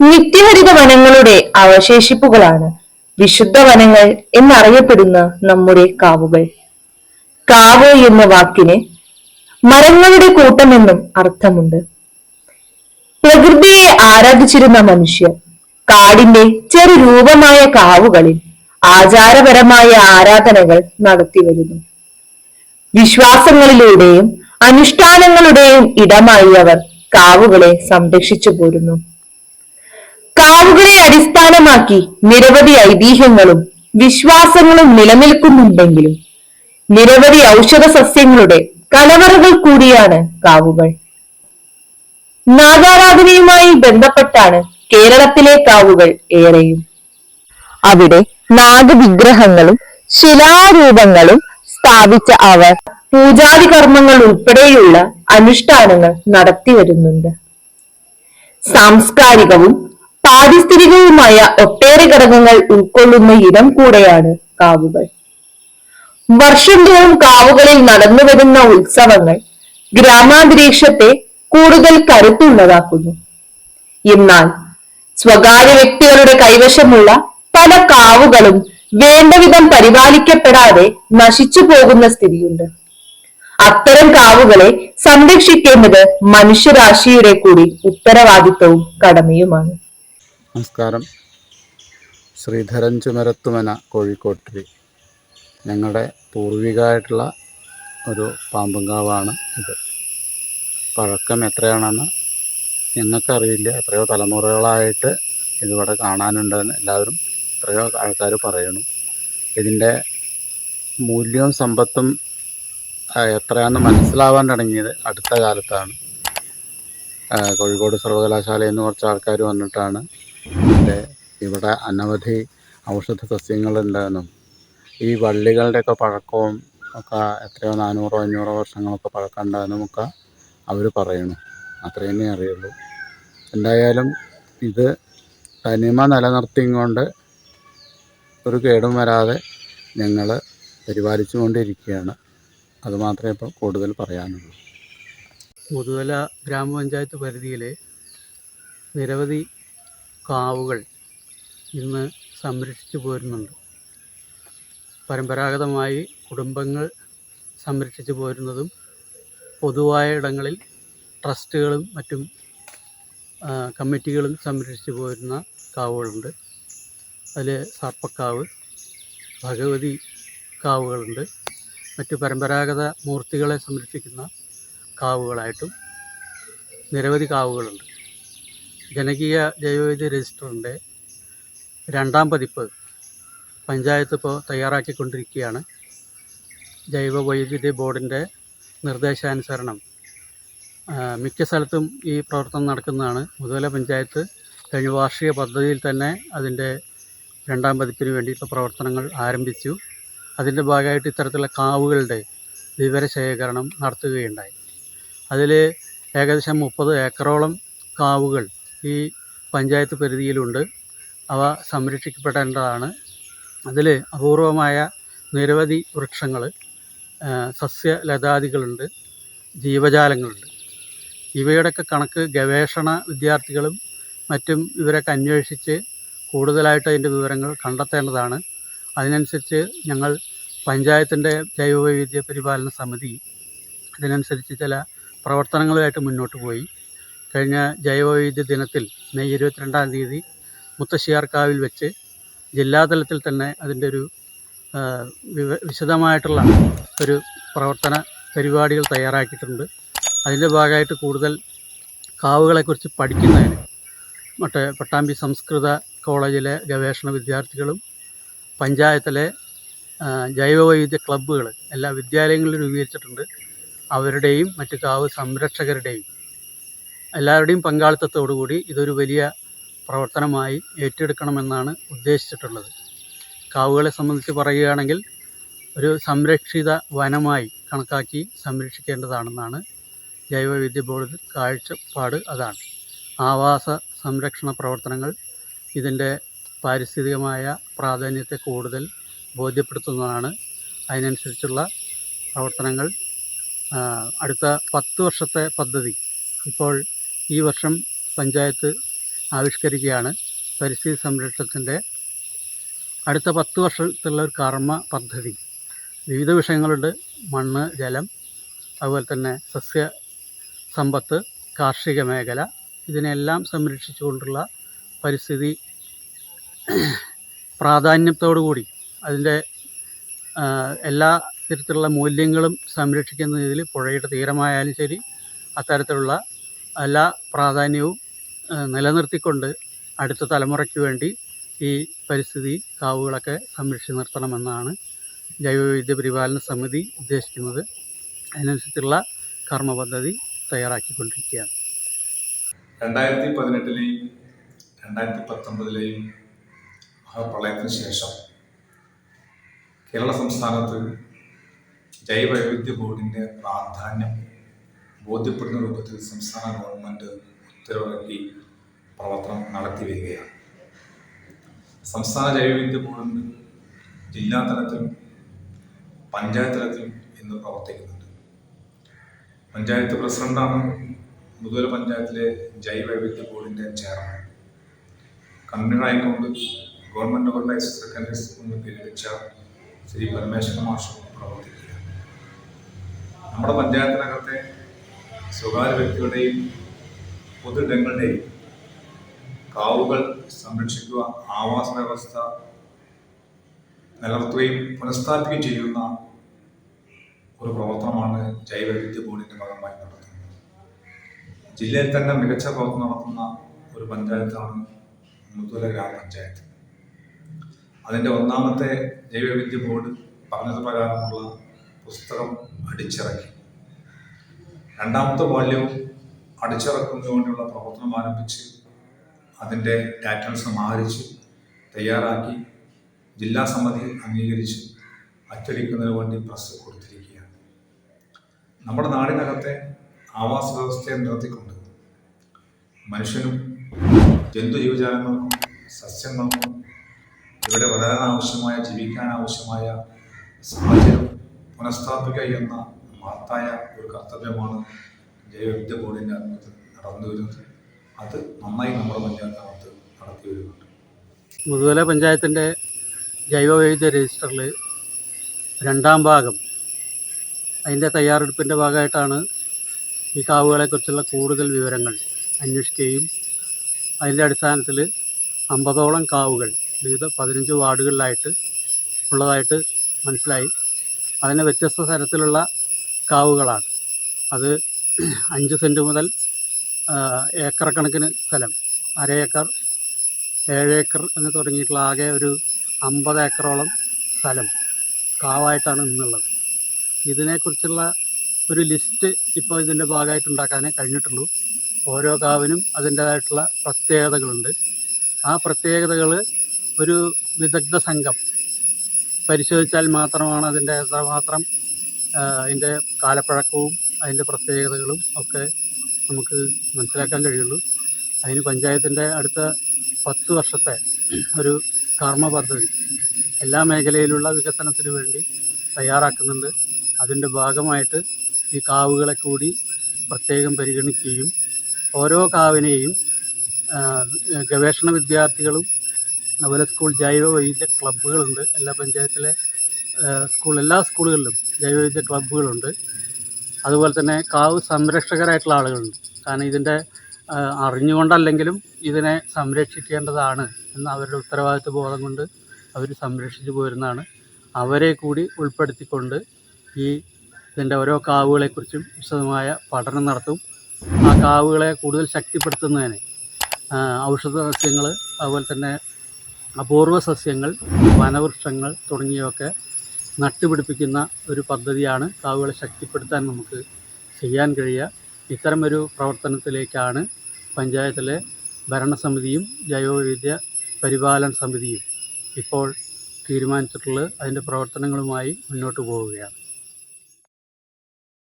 നിത്യഹരിത വനങ്ങളുടെ അവശേഷിപ്പുകളാണ്. വിശുദ്ധ വനങ്ങൾ എന്നറിയപ്പെടുന്ന നമ്മുടെ കാവുകൾ. കാവ് എന്ന വാക്കിന് മരങ്ങളുടെ കൂട്ടമെന്നും അർത്ഥമുണ്ട്. പ്രകൃതിയെ ആരാധിച്ചിരുന്ന മനുഷ്യർ കാടിന്റെ ചെറു രൂപമായ കാവുകളിൽ ആചാരപരമായ ആരാധനകൾ നടത്തിവരുന്നു വിശ്വാസങ്ങളിലൂടെയും അനുഷ്ഠാനങ്ങളുടെയും ഇടമായി അവർ കാവുകളെ സംരക്ഷിച്ചു പോരുന്നു. കാവുകളെ അടിസ്ഥാനമാക്കി നിരവധി ഐതിഹ്യങ്ങളും വിശ്വാസങ്ങളും നിലനിൽക്കുന്നുണ്ടെങ്കിലും നിരവധി ഔഷധ സസ്യങ്ങളുടെ കലവറകൾ കൂടിയാണ് കാവുകൾ. നാഗാരാധനയുമായി ബന്ധപ്പെട്ടാണ് കേരളത്തിലെ കാവുകൾ ഏറെയും. അവിടെ നാഗവിഗ്രഹങ്ങളും ശിലാരൂപങ്ങളും സ്ഥാപിച്ച അവർ പൂജാതി കർമ്മങ്ങൾ ഉൾപ്പെടെയുള്ള അനുഷ്ഠാനങ്ങൾ നടത്തി വരുന്നുണ്ട്. സാംസ്കാരികവും പാരിസ്ഥിതികവുമായ ഒട്ടേറെ ഘടകങ്ങൾ ഉൾക്കൊള്ളുന്ന ഇടം കൂടെയാണ് കാവുകൾ. വർഷം തോറും കാവുകളിൽ നടന്നു വരുന്ന ഉത്സവങ്ങൾ ഗ്രാമാന്തരീക്ഷത്തെ കൂടുതൽ കരുത്തുള്ളതാക്കുന്നു. എന്നാൽ സ്വകാര്യ വ്യക്തികളുടെ കൈവശമുള്ള പല കാവുകളും വേണ്ടവിധം പരിപാലിക്കപ്പെടാതെ നശിച്ചു പോകുന്ന സ്ഥിതിയുണ്ട്. അത്തരം കാവുകളെ സംരക്ഷിക്കേണ്ടത് മനുഷ്യരാശിയുടെ കൂടി ഉത്തരവാദിത്വവും കടമയുമാണ്. നമസ്കാരം. ശ്രീധരൻ ചുമരത്തുമന കോഴിക്കോട്ടിൽ ഞങ്ങളുടെ പൂർവികമായിട്ടുള്ള ഒരു പാമ്പുങ്കാവാണ് ഇത്. പഴക്കം എത്രയാണെന്ന് ഞങ്ങൾക്കറിയില്ല. എത്രയോ തലമുറകളായിട്ട് ഇതിവിടെ കാണാനുണ്ടെന്ന് എല്ലാവരും എത്രയോ ആൾക്കാർ പറയുന്നു. ഇതിന്റെ മൂല്യവും സമ്പത്തും എത്രയാണെന്ന് മനസ്സിലാവാൻ തുടങ്ങിയത് അടുത്ത കാലത്താണ്. കോഴിക്കോട് സർവകലാശാലയിൽ നിന്ന് കുറച്ച് ആൾക്കാർ വന്നിട്ടാണ്. ഇതിന്റെ ഇവിടെ അനവധി ഔഷധ സസ്യങ്ങളുണ്ടെന്നും ഈ വള്ളികളുടെയൊക്കെ പഴക്കവും ഒക്കെ എത്രയോ നാനൂറോ അഞ്ഞൂറോ വർഷങ്ങളൊക്കെ പഴക്കം പഴക്കമുണ്ടെന്നും ഒക്കെ അവർ പറയുന്നു. അത്രയും അറിയുള്ളൂ. എന്തായാലും ഇത് തനിമ നിലനിർത്തിയും കൊണ്ട് ഒരു കേടും വരാതെ ഞങ്ങൾ പരിപാലിച്ചു കൊണ്ടിരിക്കുകയാണ് അതുമാത്രമേ ഇപ്പോൾ കൂടുതൽ പറയാനുള്ളൂ. മുതുതല ഗ്രാമപഞ്ചായത്ത് പരിധിയിലെ നിരവധി കാവുകൾ ഇന്ന് സംരക്ഷിച്ചു പോരുന്നുണ്ട്. പരമ്പരാഗതമായി കുടുംബങ്ങൾ സംരക്ഷിച്ചു പോരുന്നതും പൊതുവായ ഇടങ്ങളിൽ ട്രസ്റ്റുകളും മറ്റും കമ്മിറ്റികളും സംരക്ഷിച്ചു പോരുന്ന കാവുകളുണ്ട്. അതിൽ സർപ്പക്കാവ് ഭഗവതി കാവുകളുണ്ട്. മറ്റ് പരമ്പരാഗത മൂർത്തികളെ സംരക്ഷിക്കുന്ന കാവുകളായിട്ടും നിരവധി കാവുകളുണ്ട്. ജനകീയ ജൈവവൈദ്യ രജിസ്റ്ററിന്റെ രണ്ടാം പതിപ്പ് പഞ്ചായത്ത് ഇപ്പോൾ തയ്യാറാക്കിക്കൊണ്ടിരിക്കുകയാണ്. ജൈവ വൈദ്യുതി ബോർഡിന്റെ നിർദ്ദേശാനുസരണം മിക്ക സ്ഥലത്തും ഈ പ്രവർത്തനം നടക്കുന്നതാണ്. മുതല പഞ്ചായത്ത് കഴിഞ്ഞ വാർഷിക പദ്ധതിയിൽ തന്നെ അതിന്റെ രണ്ടാം പതിപ്പിന് വേണ്ടിയിട്ടുള്ള പ്രവർത്തനങ്ങൾ ആരംഭിച്ചു. അതിന്റെ ഭാഗമായിട്ട് ഇത്തരത്തിലുള്ള കാവുകളുടെ വിവരശേഖരണം നടത്തുകയുണ്ടായി. അതിൽ ഏകദേശം മുപ്പത് ഏക്കറോളം കാവുകൾ ഈ പഞ്ചായത്ത് പരിധിയിലുണ്ട്. അവ സംരക്ഷിക്കപ്പെടേണ്ടതാണ്. അതിൽ അപൂർവമായ നിരവധി വൃക്ഷങ്ങൾ സസ്യലതാദികളുണ്ട് ജീവജാലങ്ങളുണ്ട്. ഇവയുടെയൊക്കെ കണക്ക് ഗവേഷണ വിദ്യാർത്ഥികളും മറ്റും ഇവരൊക്കെ അന്വേഷിച്ച് കൂടുതലായിട്ട് അതിന്റെ വിവരങ്ങൾ കണ്ടെത്തേണ്ടതാണ്. അതിനനുസരിച്ച് ഞങ്ങൾ പഞ്ചായത്തിന്റെ ജൈവവൈവിധ്യ പരിപാലന സമിതി അതിനനുസരിച്ച് ചില പ്രവർത്തനങ്ങളുമായിട്ട് മുന്നോട്ട് പോയി. കഴിഞ്ഞ ജൈവവൈവിധ്യ ദിനത്തിൽ മെയ് ഇരുപത്തിരണ്ടാം തീയതി മുത്തശ്ശിയാർക്കാവിൽ വെച്ച് ജില്ലാതലത്തിൽ തന്നെ അതിന്റെ ഒരു വിശദമായിട്ടുള്ള ഒരു പ്രവർത്തന പരിപാടികൾ തയ്യാറാക്കിയിട്ടുണ്ട്. അതിന്റെ ഭാഗമായിട്ട് കൂടുതൽ കാവുകളെക്കുറിച്ച് പഠിക്കുന്നതിന് മറ്റേ പട്ടാമ്പി സംസ്കൃത കോളേജിലെ ഗവേഷണ വിദ്യാർത്ഥികളും പഞ്ചായത്തിലെ ജൈവവൈവിധ്യ ക്ലബ്ബുകൾ എല്ലാ വിദ്യാലയങ്ങളിലും രൂപീകരിച്ചിട്ടുണ്ട്. അവരുടെയും മറ്റ് കാവ് സംരക്ഷകരുടെയും എല്ലാവരുടെയും പങ്കാളിത്തത്തോടുകൂടി ഇതൊരു വലിയ പ്രവർത്തനമായി ഏറ്റെടുക്കണമെന്നാണ് ഉദ്ദേശിച്ചിട്ടുള്ളത്. കാവുകളെ സംബന്ധിച്ച് പറയുകയാണെങ്കിൽ ഒരു സംരക്ഷിത വനമായി കണക്കാക്കി സംരക്ഷിക്കേണ്ടതാണെന്നാണ് ജൈവവൈദ്യ ബോർഡ് കാഴ്ചപ്പാട് അതാണ്. ആവാസ സംരക്ഷണ പ്രവർത്തനങ്ങൾ ഇതിന്റെ പാരിസ്ഥിതികമായ പ്രാധാന്യത്തെ കൂടുതൽ ബോധ്യപ്പെടുത്തുന്നതാണ്. അതിനനുസരിച്ചുള്ള പ്രവർത്തനങ്ങൾ അടുത്ത പത്ത് വർഷത്തെ പദ്ധതി ഇപ്പോൾ ഈ വർഷം പഞ്ചായത്ത് ആവിഷ്കരിക്കുകയാണ്. പരിസ്ഥിതി സംരക്ഷണത്തിന്റെ അടുത്ത പത്ത് വർഷത്തുള്ള ഒരു കർമ്മ പദ്ധതി. വിവിധ വിഷയങ്ങളുണ്ട്. മണ്ണ് ജലം അതുപോലെ തന്നെ സസ്യ സമ്പത്ത് കാർഷിക മേഖല. ഇതിനെല്ലാം സംരക്ഷിച്ചുകൊണ്ടുള്ള പരിസ്ഥിതി പ്രാധാന്യത്തോടു കൂടി അതിന്റെ എല്ലാ തരത്തിലുള്ള മൂല്യങ്ങളും സംരക്ഷിക്കുന്നതിൽ പുഴയുടെ തീരമായാലും ശരി അത്തരത്തിലുള്ള എല്ലാ പ്രാധാന്യവും നിലനിർത്തിക്കൊണ്ട് അടുത്ത തലമുറയ്ക്ക് വേണ്ടി ഈ പരിസ്ഥിതി കാവുകളൊക്കെ സംരക്ഷിച്ച് നിർത്തണമെന്നാണ് ജൈവവൈവിധ്യ പരിപാലന സമിതി ഉദ്ദേശിക്കുന്നത്. അതിനനുസരിച്ചുള്ള കർമ്മ പദ്ധതി തയ്യാറാക്കിക്കൊണ്ടിരിക്കുകയാണ്. രണ്ടായിരത്തി പതിനെട്ടിലെയും രണ്ടായിരത്തി പത്തൊമ്പതിലെയും മഹാപ്രളയത്തിന് ശേഷം കേരള സംസ്ഥാനത്ത് ജൈവവൈവിധ്യ ബോർഡിന്റെ പ്രാധാന്യം ബോധ്യപ്പെടുന്ന രൂപത്തിൽ സംസ്ഥാന ഗവൺമെന്റ് ഉത്തരവിറക്കി പ്രവർത്തനം നടത്തി വരികയാണ്. സംസ്ഥാന ജൈവവിദ്യ ബോർഡിന്റെ ജില്ലാ തലത്തിലും പഞ്ചായത്ത് തലത്തിലും ഇന്ന് പ്രവർത്തിക്കുന്നുണ്ട്. പഞ്ചായത്ത് പ്രസിഡന്റാണ് മുതുവല പഞ്ചായത്തിലെ ജൈവവൈവിധ്യ ബോർഡിന്റെ ചെയർമാൻ. കൺവീനറായിക്കൊണ്ട് ഗവൺമെന്റ് ഓർഗനൈസ് സെക്കൻഡറി സ്കൂളിൽ പിരിവിച്ച ശ്രീ പരമേശ്വര മാഷ് പ്രവർത്തിക്കുകയാണ്. നമ്മുടെ പഞ്ചായത്തിനകത്തെ സ്വകാര്യ വ്യക്തികളുടെയും പൊതുയിടങ്ങളുടെയും കാവുകൾ സംരക്ഷിക്കുക ആവാസ വ്യവസ്ഥ നിലനിർത്തുകയും പുനഃസ്ഥാപിക്കുകയും ചെയ്യുന്ന ഒരു പ്രവർത്തനമാണ് ജൈവവൈവിധ്യ ബോർഡിന്റെ ഭാഗമായി നടത്തുന്നത്. ജില്ലയിൽ തന്നെ മികച്ച പ്രവർത്തനം നടത്തുന്ന ഒരു പഞ്ചായത്താണ് മുതുല ഗ്രാമപഞ്ചായത്ത്. അതിന്റെ ഒന്നാമത്തെ ജൈവവൈവിധ്യ ബോർഡ് പറഞ്ഞത് പ്രകാരമുള്ള പുസ്തകം അടിച്ചിറക്കി. രണ്ടാമത്തെ വാല്യവും അടിച്ചിറക്കുന്നതിന് വേണ്ടിയുള്ള പ്രവർത്തനം ആരംഭിച്ച് അതിന്റെ ഡാറ്റ സമാഹരിച്ച് തയ്യാറാക്കി ജില്ലാ സമിതി അംഗീകരിച്ച് അച്ചടിക്കുന്നതിന് വേണ്ടി പ്രസ് കൊടുത്തിരിക്കുകയാണ്. നമ്മുടെ നാടിനകത്തെ ആവാസ വ്യവസ്ഥയെ നിർത്തിക്കൊണ്ട് മനുഷ്യനും ജന്തു ജീവജാലങ്ങൾക്കും സസ്യങ്ങൾക്കും ഇവിടെ വളരാനാവശ്യമായ ജീവിക്കാനാവശ്യമായ സാഹചര്യം പുനഃസ്ഥാപിക്കുക എന്ന മഹത്തായ ഒരു കർത്തവ്യമാണ് ജൈവവിദ്യ ബോർഡിന്റെ ആത്മത്തിൽ നടന്നു വരുന്നത്. അത് നന്നായി നമ്മുടെ പഞ്ചായത്തിനകത്ത് നടത്തി വരുന്നുണ്ട്. മുതുവല പഞ്ചായത്തിന്റെ ജൈവവൈവിധ്യ രജിസ്റ്ററിൽ രണ്ടാം ഭാഗം അതിന്റെ തയ്യാറെടുപ്പിന്റെ ഭാഗമായിട്ടാണ് ഈ കാവുകളെക്കുറിച്ചുള്ള കൂടുതൽ വിവരങ്ങൾ അന്വേഷിക്കുകയും അതിന്റെ അടിസ്ഥാനത്തിൽ അമ്പതോളം കാവുകൾ വിവിധ പതിനഞ്ച് വാർഡുകളിലായിട്ട് ഉള്ളതായിട്ട് മനസ്സിലായി. അതിന് വ്യത്യസ്ത തരത്തിലുള്ള കാവുകളാണ്. അത് അഞ്ച് സെന്റ് മുതൽ ഏക്കർ കണക്കിന് സ്ഥലം. അര ഏക്കർ ഏഴ് ഏക്കർ എന്ന് തുടങ്ങിയിട്ടുള്ള ആകെ ഒരു അമ്പത് ഏക്കറോളം സ്ഥലം കാവായിട്ടാണ് ഇന്നുള്ളത് ഇതിനെക്കുറിച്ചുള്ള ഒരു ലിസ്റ്റ് ഇപ്പോൾ ഇതിന്റെ ഭാഗമായിട്ട് ഉണ്ടാക്കാനേ കഴിഞ്ഞിട്ടുള്ളൂ. ഓരോ കാവിനും അതിന്റേതായിട്ടുള്ള പ്രത്യേകതകളുണ്ട്. ആ പ്രത്യേകതകൾ ഒരു വിദഗ്ധ സംഘം പരിശോധിച്ചാൽ മാത്രമാണ് അതിന്റെ എത്രമാത്രം അതിന്റെ കാലപ്പഴക്കവും അതിന്റെ പ്രത്യേകതകളും ഒക്കെ നമുക്ക് മനസ്സിലാക്കാൻ കഴിയുള്ളൂ. അതിന് പഞ്ചായത്തിന്റെ അടുത്ത പത്ത് വർഷത്തെ ഒരു കർമ്മ പദ്ധതി എല്ലാ മേഖലയിലുള്ള വികസനത്തിന് വേണ്ടി തയ്യാറാക്കുന്നുണ്ട്. അതിന്റെ ഭാഗമായിട്ട് ഈ കാവുകളെ കൂടി പ്രത്യേകം പരിഗണിക്കുകയും ഓരോ കാവിനെയും ഗവേഷണ വിദ്യാർത്ഥികളും അതുപോലെ സ്കൂൾ ജൈവ വൈദ്യ ക്ലബ്ബുകളുണ്ട്. എല്ലാ പഞ്ചായത്തിലെ സ്കൂൾ എല്ലാ സ്കൂളുകളിലും ജൈവവൈദ്യ ക്ലബ്ബുകളുണ്ട്. അതുപോലെ തന്നെ കാവ് സംരക്ഷകരായിട്ടുള്ള ആളുകളുണ്ട്. കാരണം ഇതിന്റെ അറിഞ്ഞുകൊണ്ടല്ലെങ്കിലും ഇതിനെ സംരക്ഷിക്കേണ്ടതാണ് എന്ന് അവരുടെ ഉത്തരവാദിത്വ ബോധം കൊണ്ട് അവർ സംരക്ഷിച്ചു പോരുന്നതാണ്. അവരെ കൂടി ഉൾപ്പെടുത്തിക്കൊണ്ട് ഈ ഇതിന്റെ ഓരോ കാവുകളെക്കുറിച്ചും വിശദമായ പഠനം നടത്തും. ആ കാവുകളെ കൂടുതൽ ശക്തിപ്പെടുത്തുന്നതിന് ഔഷധ സസ്യങ്ങൾ അതുപോലെ തന്നെ അപൂർവ സസ്യങ്ങൾ വനവൃക്ഷങ്ങൾ തുടങ്ങിയവയൊക്കെ നട്ടുപിടിപ്പിക്കുന്ന ഒരു പദ്ധതിയാണ് കാവുകളെ ശക്തിപ്പെടുത്താൻ നമുക്ക് ചെയ്യാൻ കഴിയുക. ഇത്തരമൊരു പ്രവർത്തനത്തിലേക്കാണ് പഞ്ചായത്തിലെ ഭരണസമിതിയും ജൈവവൈവിധ്യ പരിപാലന സമിതിയും ഇപ്പോൾ തീരുമാനിച്ചിട്ടുള്ളത്. അതിന്റെ പ്രവർത്തനങ്ങളുമായി മുന്നോട്ട് പോവുകയാണ്.